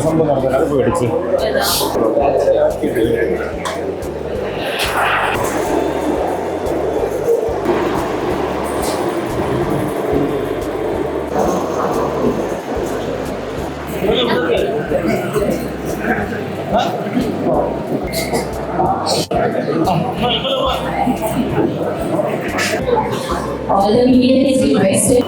സംഭവം നടന്നത് അത് പേടിച്ച് the media is.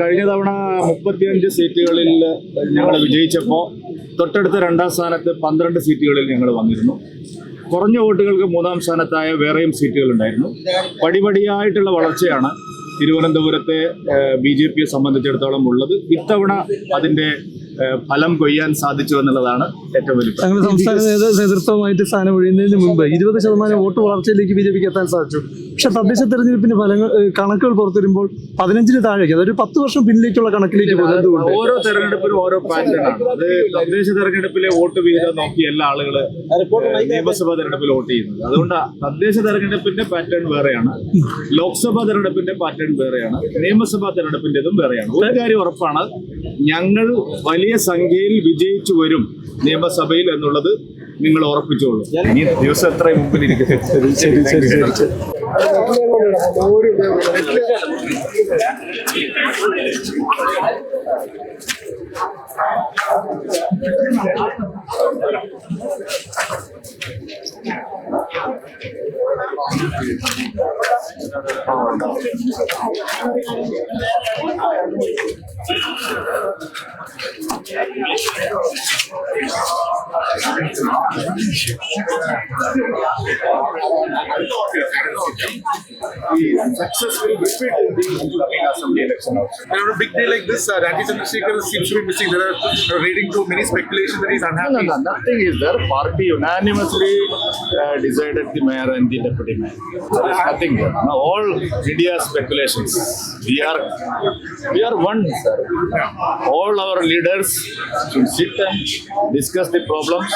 കഴിഞ്ഞ തവണ മുപ്പത്തിയഞ്ച് സീറ്റുകളിൽ ഞങ്ങൾ വിജയിച്ചപ്പോൾ തൊട്ടടുത്ത രണ്ടാം സ്ഥാനത്ത് പന്ത്രണ്ട് സീറ്റുകളിൽ ഞങ്ങൾ വന്നിരുന്നു കുറഞ്ഞ വോട്ടുകൾക്ക് മൂന്നാം സ്ഥാനത്തായ വേറെയും സീറ്റുകൾ ഉണ്ടായിരുന്നു പടിപടിയായിട്ടുള്ള വളർച്ചയാണ് തിരുവനന്തപുരത്തെ ബി ജെ പിയെ സംബന്ധിച്ചിടത്തോളം ഉള്ളത് ഇത്തവണ അതിന്റെ ഏഹ്, ഫലം കൊയ്യാൻ സാധിച്ചു എന്നുള്ളതാണ് ഏറ്റവും വലിയ അങ്ങനെ സംസ്ഥാന നേതൃ- നേതൃത്വമായിട്ട് സ്ഥാനം ഒഴിയുന്നതിന് മുമ്പ് ഇരുപത് ശതമാനം വോട്ട് വളർച്ചയിലേക്ക് ബി ജെ പിക്ക് എത്താൻ സാധിച്ചു. പക്ഷെ തദ്ദേശ തെരഞ്ഞെടുപ്പിന്റെ ഫലങ്ങൾ കണക്കുകൾ പുറത്തു വരുമ്പോൾ പതിനഞ്ചിന് താഴേക്ക് അതൊരു പത്ത് വർഷം പിന്നിലേക്കുള്ള കണക്കിലേക്ക് പോകുന്നത് ഓരോ തെരഞ്ഞെടുപ്പിലും ഓരോ പാറ്റേണാണ് അത് തദ്ദേശ തെരഞ്ഞെടുപ്പിലെ വോട്ട് വിഹിതം നോക്കിയല്ല ആളുകൾ നിയമസഭാ തെരഞ്ഞെടുപ്പിൽ വോട്ട് ചെയ്യുന്നത്. അതുകൊണ്ട് തദ്ദേശ തെരഞ്ഞെടുപ്പിന്റെ പാറ്റേൺ വേറെയാണ്. ലോക്സഭാ തെരഞ്ഞെടുപ്പിന്റെ പാറ്റേൺ വേറെയാണ്. നിയമസഭാ തെരഞ്ഞെടുപ്പിന്റേതും വേറെയാണ്. ഒരു കാര്യം ഉറപ്പാണ് ഞങ്ങൾ വലിയ സംഖ്യയിൽ വിജയിച്ചു വരും നിയമസഭയിൽ എന്നുള്ളത് നിങ്ങൾ ഉറപ്പിച്ചോളൂ. ഇനി ദിവസം എത്ര മുമ്പിൽ ശരി. Successful repeat in the assembly election also. And on a big day like this, uh, Raji Chandrasekhar seems to be missing. There are uh, reading to many speculation that he's No, no, no, nothing is there. Party unanimously uh, decided the mayor and the deputy mayor. There is nothing there. All media speculations. We are, we are one, sir. All our leaders should sit and discuss the problems,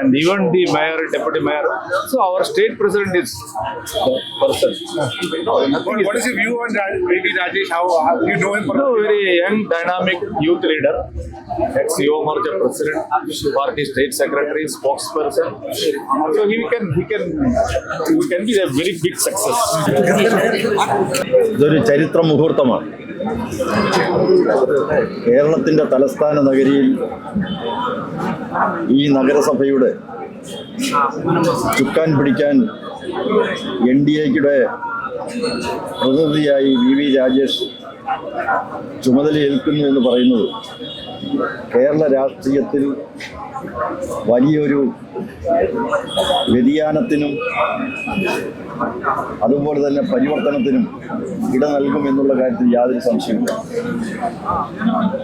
and even the mayor, deputy mayor. So, our state president is the person. No, What, is what is your view on maybe Rajesh? How, how you know him for no, very young, dynamic youth leader, ex-Yuva Morcha president, party state secretary, spokesperson. So he can, he can, he can be a very big. ഇതൊരു ചരിത്ര മുഹൂർത്തമാണ് കേരളത്തിന്റെ തലസ്ഥാന നഗരിയിൽ ഈ നഗരസഭയുടെ ചുക്കാൻ പിടിക്കാൻ N D എയുടെ പ്രതിനിധിയായി വി വി രാജേഷ് ചുമതലയേൽക്കുന്നു എന്ന് പറയുന്നത് കേരള രാഷ്ട്രീയത്തിൽ വലിയൊരു വ്യതിയാനത്തിനും അതുപോലെ തന്നെ പരിവർത്തനത്തിനും ഇട നൽകും എന്നുള്ള കാര്യത്തിൽ യാതൊരു സംശയമില്ല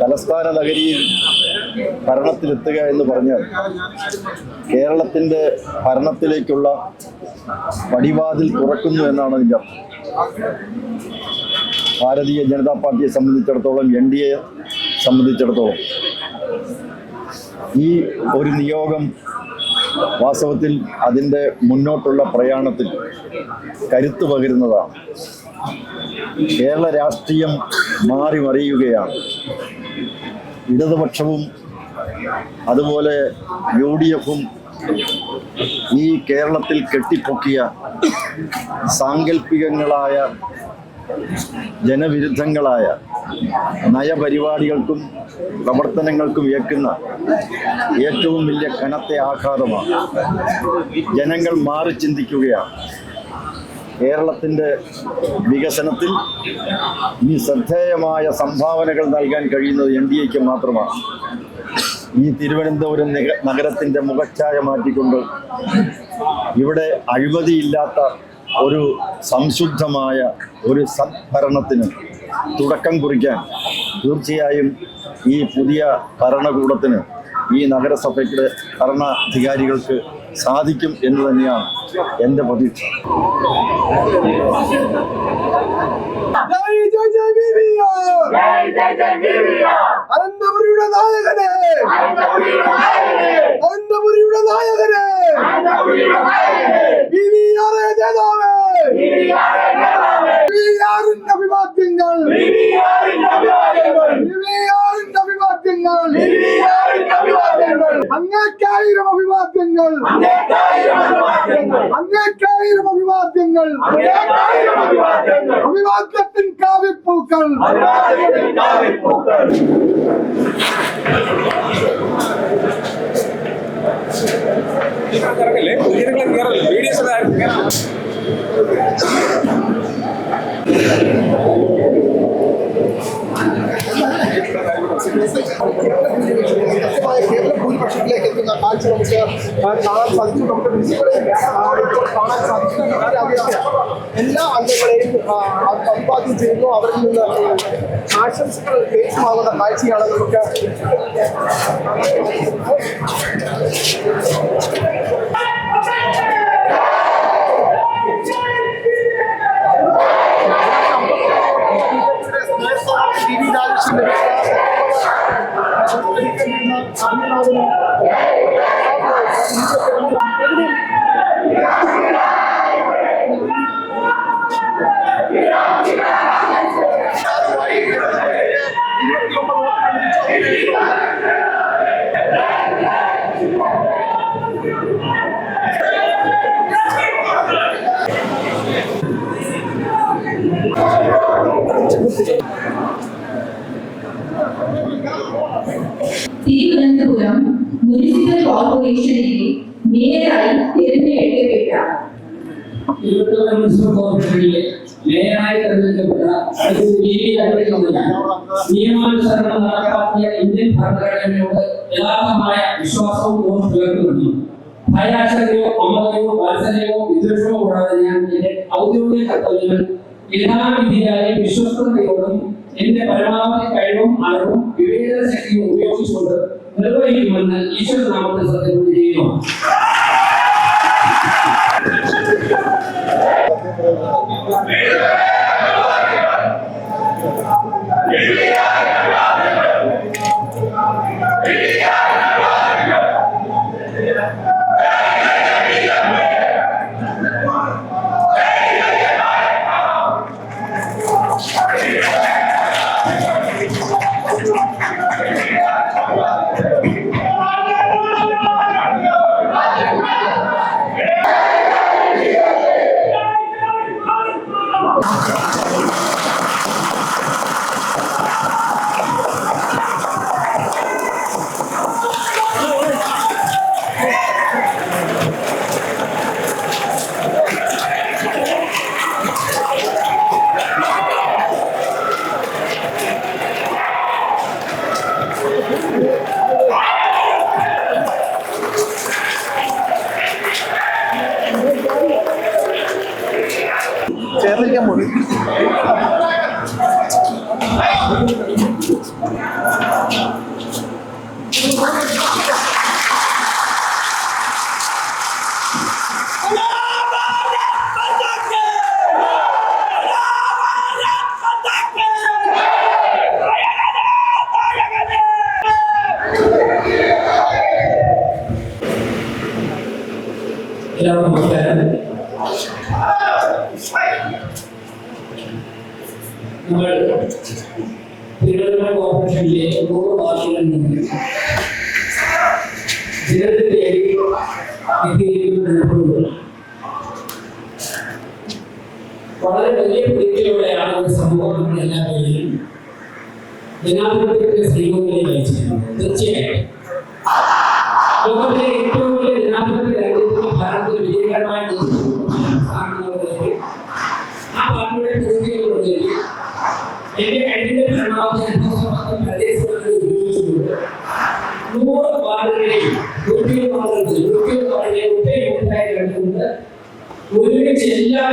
തലസ്ഥാന നഗരിയിൽ ഭരണത്തിലെത്തുക എന്ന് പറഞ്ഞാൽ കേരളത്തിന്റെ ഭരണത്തിലേക്കുള്ള പടിവാതിൽ തുറക്കുന്നു എന്നാണ് അതിന്റെ അർത്ഥം. ഭാരതീയ ജനതാ പാർട്ടിയെ സംബന്ധിച്ചിടത്തോളം എൻ ഡി എ സംബന്ധിച്ചിടത്തോളം ഈ ഒരു നിയോഗം വാസ്തവത്തിൽ അതിന്റെ മുന്നോട്ടുള്ള പ്രയാണത്തിൽ കരുത്ത് പകരുന്നതാണ്. കേരള രാഷ്ട്രീയം മാറി മറിയുകയാണ്. ഇടതുപക്ഷവും അതുപോലെ യു ഡി എഫും ഈ കേരളത്തിൽ കെട്ടിപ്പൊക്കിയ സാങ്കല്പികങ്ങളായ ജനവിരുദ്ധങ്ങളായ നയപരിപാടികൾക്കും പ്രവർത്തനങ്ങൾക്കും ഏക്കുന്ന ഏറ്റവും വലിയ കനത്ത ആഘാതമാണ്. ജനങ്ങൾ മാറി ചിന്തിക്കുകയാണ്. കേരളത്തിന്റെ വികസനത്തിൽ ഈ ശ്രദ്ധേയമായ സംഭാവനകൾ നൽകാൻ കഴിയുന്നത് എൻ ഡി എക്ക് മാത്രമാണ്. ഈ തിരുവനന്തപുരം നഗരത്തിന്റെ മുഖച്ഛായ മാറ്റിക്കൊണ്ട് ഇവിടെ അഴിമതിയില്ലാത്ത ഒരു സംശുദ്ധമായ ഒരു സദ്ഭരണത്തിന് തുടക്കം കുറിക്കാൻ തീർച്ചയായും ഈ പുതിയ ഭരണകൂടത്തിന് ഈ നഗരസഭയ്ക്ക് ഭരണാധികാരികൾക്ക് സാധിക്കും എന്ന് തന്നെയാണ് എന്റെ പ്രതീക്ഷ. ജയ് ജയ് ജയ് ബിബിയാർ അനന്തപുരിയുടെ നായകനെ അനന്തപുരിയുടെ നായകനെ. നേതാവേ? അഭിവാദ്യങ്ങൾ. അഭിവാദ്യങ്ങൾ. അങ്ങേക്കായിരം അഭിവാദ്യങ്ങൾ. അങ്ങേക്കായിരം അഭിവാദ്യങ്ങൾ. അഭിവാദ്യത്തിൻ കാവിപ്പൂക്കൾ ഇറങ്ങില്ലേ വീടുകളെ കയറല്ലേ വീഡിയോസ് കയറാം കേരള ഭൂരിപക്ഷത്തിലേക്ക് എത്തുന്ന കാഴ്ച നമുക്ക് ആ, കാണാൻ സാധിച്ചു നമുക്ക് പ്രിൻസിപ്പളെ ആ, ഇപ്പോൾ കാണാൻ സാധിക്കുന്ന കാര്യം അറിയാം. എല്ലാ അംഗങ്ങളെയും ആ, അഭിവാദ്യം ചെയ്യുന്നു അവരിൽ നിന്ന് ആശംസകൾ ഏറ്റുമാകുന്ന കാഴ്ചയാണ് നമുക്ക് ടി വി Yeah. കോർപ്പറേഷനിലെ മേയറായി തിരഞ്ഞെടുക്കപ്പെട്ട തിരുവനന്തപുരം മുനിസിപ്പൽ കോർപ്പറേഷനിലെ മേയറായി തെരഞ്ഞെടുക്കപ്പെട്ട നിയമാനുസരണം നടപ്പാക്കിയ ഇന്ത്യൻ ഭരണഘടനയോട് യഥാർത്ഥമായ വിശ്വാസവും തോന്നും പുലർത്തുന്നു ഭയാശങ്കയോ അമ്മതയോ വാത്സല്യമോ വിദ്വേഷമോ കൂടാതെ ഞാൻ എന്റെ ഔദ്യോഗിക കർത്തവ്യങ്ങൾ യഥാവിധിയായി വിശ്വസ്തയോടും എന്റെ പരമാവധി കഴിവും അറിവും വിവേചന ശക്തിയും ഉപയോഗിച്ചുകൊണ്ട് നിർവഹിക്കുമെന്ന് ഈശ്വര നാമത്തെ സത്യം ചെയ്യുന്നു. ചേർന്നിരിക്കാൻ പോകും എല്ലാവർക്കും നമസ്കാരം നൂറ് വേണ്ടി എത്തിയിരിക്കുന്നത് വളരെ വലിയ പ്രതീക്ഷയോടെയാണ് ഒരു സമൂഹം എല്ലാ എല്ലാവരെയും ജനാധിപത്യത്തിന്റെ ശ്രീകോവിലേക്ക് നയിച്ചിരുന്നത് തീർച്ചയായും. ലോകത്തിലെ ഏറ്റവും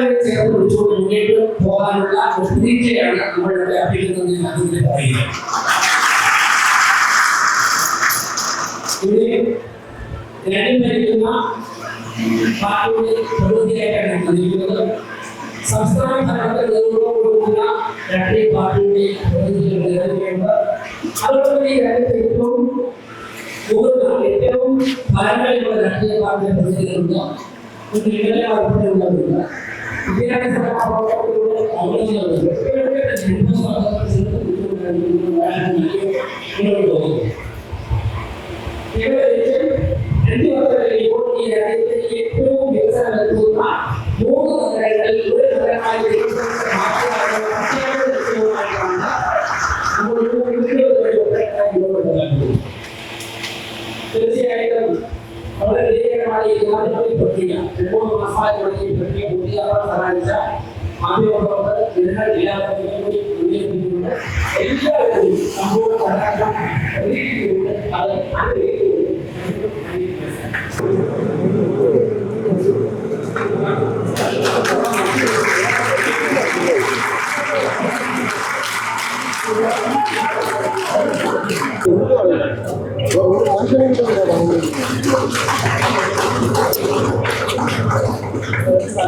എല്ലാവരും ചേർന്ന് പിടിച്ചുകൊണ്ട് മുന്നോട്ട് പോകാനുള്ള ഒരു പ്രതീക്ഷയാണ് നമ്മളിവിടെ അർപ്പിക്കുന്നത് ഞാൻ അതിന് പറയുന്നത്. ഇവിടെ രണ്ടും ഭരിക്കുന്ന പാർട്ടിയുടെ പ്രതിനിധിയായിട്ടാണ് വന്നിരിക്കുന്നത് സംസ്ഥാന ഭരണത്തെ നേതൃത്വം കൊടുക്കുന്ന രാഷ്ട്രീയ പാർട്ടിയുടെ പ്രതിനിധികൾ നിലനിൽക്കുന്നുണ്ട് അതോടൊപ്പം ഈ രാജ്യത്തെ ഏറ്റവും ഏറ്റവും ഫലങ്ങളിലുള്ള രാഷ്ട്രീയ പാർട്ടിയുടെ പ്രതിനിധികളുണ്ട്. ഇന്നലെ ഉൾപ്പെടെയുള്ളവരുണ്ട് വിദ്യാഭ്യാസ പ്രവർത്തനത്തിലൂടെ അവിടുന്നുണ്ട് ഇവരൊക്കെ തന്നെ മുന്നോട്ട് പോകുന്നു ഏകദേശം രണ്ട് വർഷം കഴിയുമ്പോൾ ഈ രാജ്യത്തെ ഏറ്റവും വികസനം നടത്തുന്ന മൂന്ന് നഗരങ്ങളിൽ ഒരു നഗരമായി മാറ്റുവാനുള്ള പ്രത്യേക ലക്ഷ്യവുമായിട്ടാണ് നമ്മൾ ഒരു ഇരുപത് വരെ തീർച്ചയായിട്ടും വളരെ വിജയകരമായ ഈ ജനാധിപത്യ പ്രക്രിയ മൂന്ന് മാസമായി ఇది అప్పుడు సమానించా ఆమె ఒక విధంగా జిల్లా సంపూర్ణ కర్ణాటక ஒரு ஆஞ்சநேயன்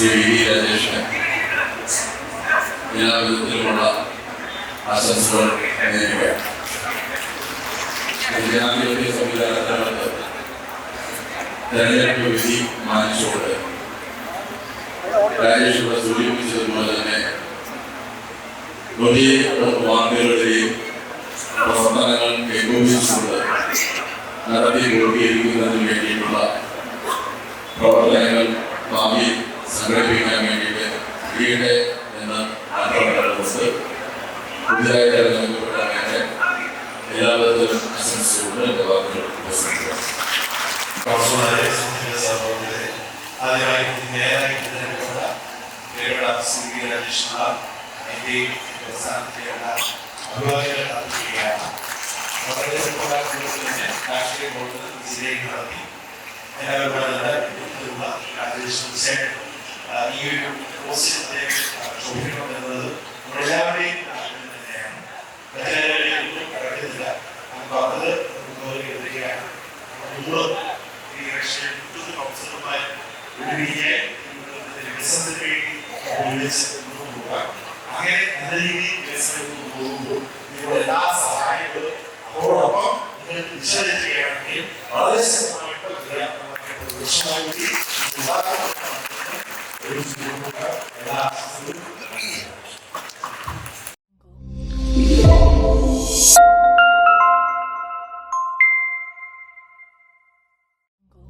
ശ്രീ വി രാജേഷിന് എല്ലാ വിധത്തിലുമുള്ള ആശംസകൾ നേരുകയാണ് ജനാധിപത്യ സംവിധാനത്തിനകത്ത് തെരഞ്ഞെടുപ്പ് വിധി മാനിച്ചുകൊണ്ട് രാജേഷ് ഇവിടെ സൂചിപ്പിച്ചതുപോലെ തന്നെ വലിയ വാക്കുകളുടെയും പ്രവർത്തനങ്ങൾ ഏകോപിച്ചുകൊണ്ട് നടത്തി പൂർത്തീകരിക്കുന്നതിന് വേണ്ടിയിട്ടുള്ള പ്രവർത്തനങ്ങൾ സംഘടിപ്പിക്കാൻ വേണ്ടിയിട്ട് കഴിയട്ടെ എന്ന് മാത്രമല്ലാതെ പുതിയതായി തെരഞ്ഞെടുക്കപ്പെട്ടവരെ എല്ലാവിധത്തിലും ആശംസിച്ചുകൊണ്ട് എന്റെ വാക്കുകൾ ഉപസംഹരിക്കുന്നു ആദ്യമായി നേരായി തിരഞ്ഞെടുക്കപ്പെട്ട പ്രിയപ്പെട്ട ശ്രീ രാജേഷ്ണ എന്റെയും പ്രസ്ഥാനത്തെയുള്ള അഭിവാദികൾ അർപ്പിക്കുകയാണ് വളരെ ചെറുപ്പക്കാർക്ക് തന്നെ രാഷ്ട്രീയ ബോർഡ് വിജയികൾ നടത്തി. എല്ലാവരും രാജേഷ് തീർച്ചയായിട്ടും ഈ ഒരു പോസിറ്റീവ് ശോഭിക്കണം എന്നത് നമ്മളെല്ലാവരുടെയും ആഗ്രഹം തന്നെയാണ്. കടക്കുന്നില്ല നമുക്ക് അത് നമുക്ക് നമ്മൾ ഈ രക്ഷയെ കൂടുതൽ കൗൺസിലർമാർ ഒരുമിച്ച് വികസനത്തിന് വേണ്ടി പോകാം അങ്ങനെ നല്ല രീതിയിൽ വികസനത്തിന് പോകുമ്പോൾ നിങ്ങളുടെ എല്ലാ സഹായങ്ങളും അതോടൊപ്പം നിങ്ങൾ വിശ്വസിക്കുകയാണെങ്കിൽ വളരെ മുന്നോട്ട് എല്ലാ